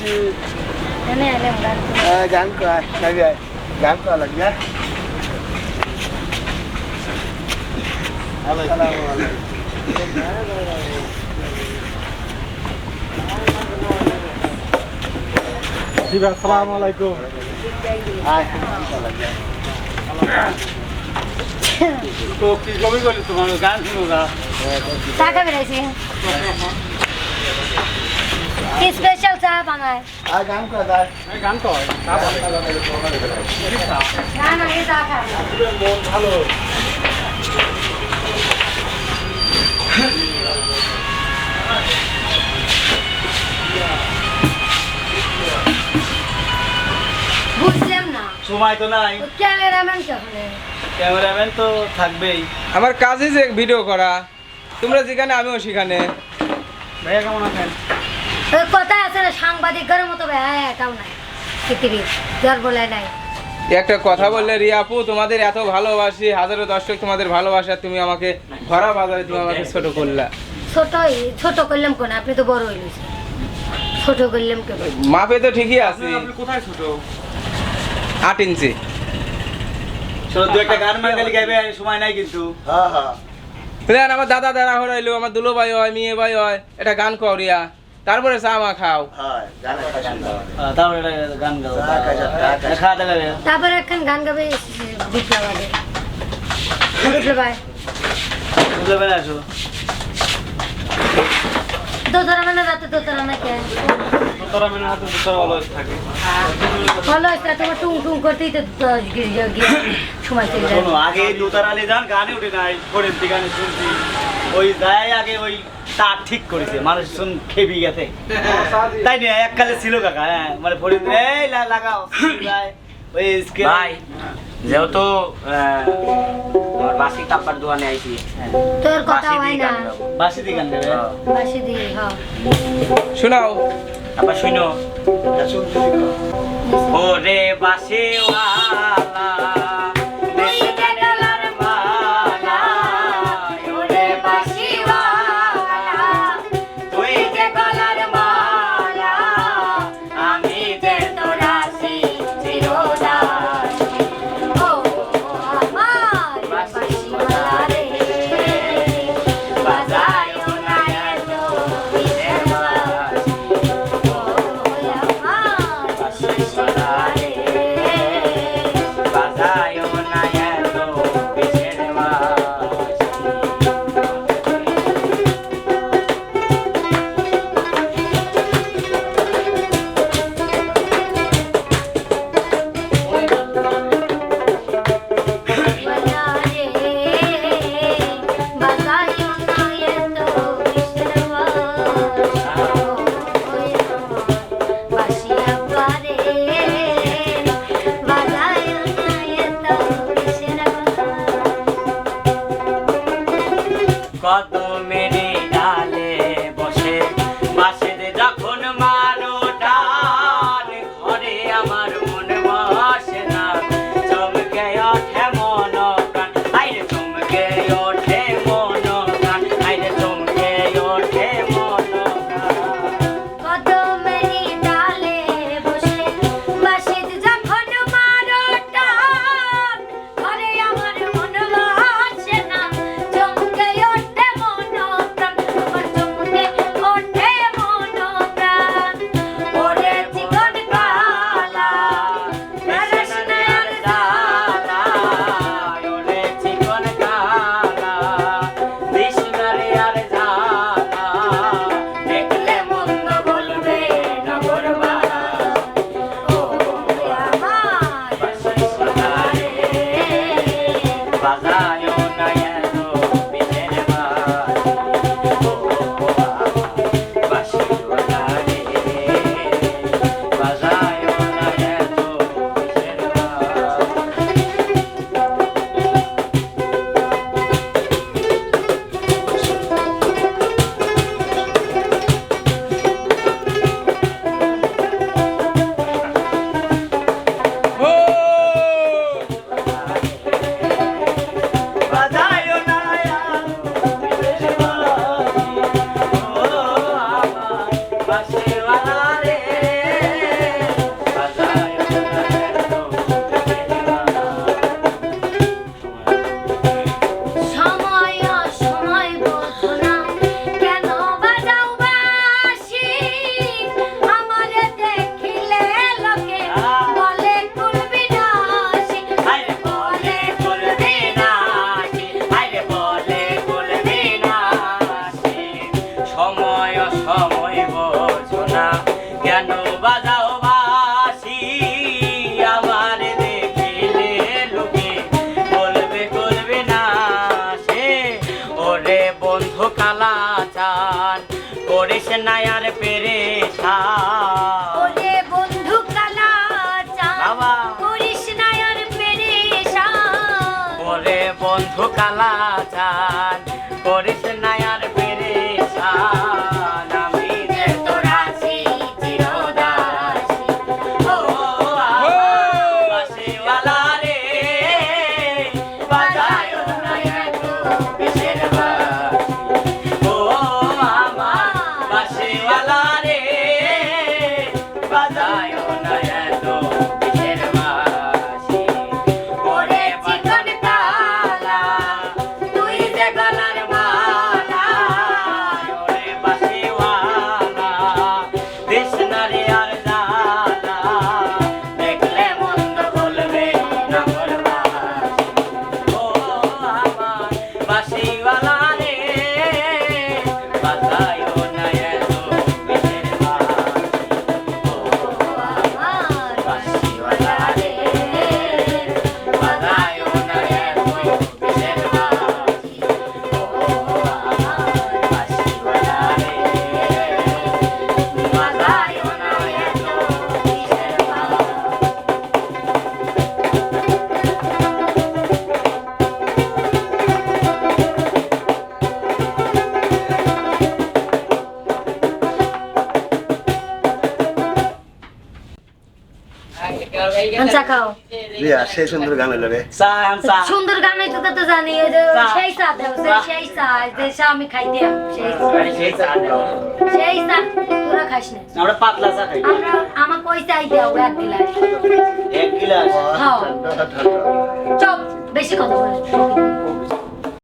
করে। হ্যাঁ, গান করা লাগে গান করা লাগবে আসসালামু আলাইকুম। জি ভাই আসসালামু আলাইকুম আয়, গান করা লাগবে। তো কি কবি বলি তোমার গান শুনো না টাকা বেড়েছে কি স্পেশাল চা বানায়? আয়, গান করা যায়। গান তো চা খাবে মন ভালো বুঝলাম না। সময় তো নাই। ক্যামেরাম্যান তো থাকবেই। আমার কাজই যে ভিডিও করা তোমরা যেখানে আমিও সেখানে। ভাইয়া কেমন আছেন? কথা আছে না সাংবাদিকের মতো হ্যাঁ নাই পৃথিবীর জ্বর বলে নাই। একটা কথা বললে রিয়াপু তোমাদের এত ভালোবাসি হাজারো দর্শক তোমাদের ভালোবাসা তুমি আমাকে ভরা বাজারে তুমি আমাকে ছোট করলা। ছোটই ছোট করলাম কোন? আপনি তো বড় হইলিস ছোট করলাম কে বলে? মাপে তো ঠিকই আছে। আপনি কোথায় ছোট? আট ইঞ্চি। চলো দু একটা গান মাঙ্গালি গাইবে সময় নাই কিন্তু। হ্যাঁ, হ্যাঁ। আমার দাদা দাদা হরাইলো আমার দুলো ভাই হয় মেয়ে ভাই হয়। এটা গান করিয়া তারপরে চা মা খাও। হয়, শুনতে হবে। তারপরে গান গাও। খাওয়া দাওয়া একখান গান গাবে বিপ্লব আগে। বিপ্লব আসো। দোতরা মানে রাতে দোতরা না কে তোরা মেনে অলস থাকে। ভালো আছে তোমার টুং টুং করতেই তো গিয়ে গিয়ে সময় চলে যায়। আগে যান গানে উঠে নাই গানে শুনছি। ওই যায় আগে ওই তার ঠিক করেছে মানুষ শুন খেবি গেছে। তাই না এককালে ছিল কাকা হ্যাঁ মানে ফরিদ এই লাগাও। ওই ভাই যেহেতু বাসি কাপড় দোকানে আইছি তোর কথা বাসি হয় না। বাসি গান হ্যাঁ। বাসি হ্যাঁ শোনাও। আবার শুনো। শুনতে দিবো। ওরে বাসি তুই বন্ধু কালা চান করিস না চা খাও রিয়া সেই সুন্দর গান হলো রে চা চা সুন্দর গান হইতো তো তো জানি ওই যে। সেই চা দেও সেই চা যে চা আমি খাইতে সেই চা। সেই চা দাও সেই চা তোরা খাইস না আমরা পাতলা চা খাই আমরা আমাকে ওই চাই দেও এক গিলাস এক গিলাস খাও ঠান্ডা ঠান্ডা চপ বেশি কথা বলে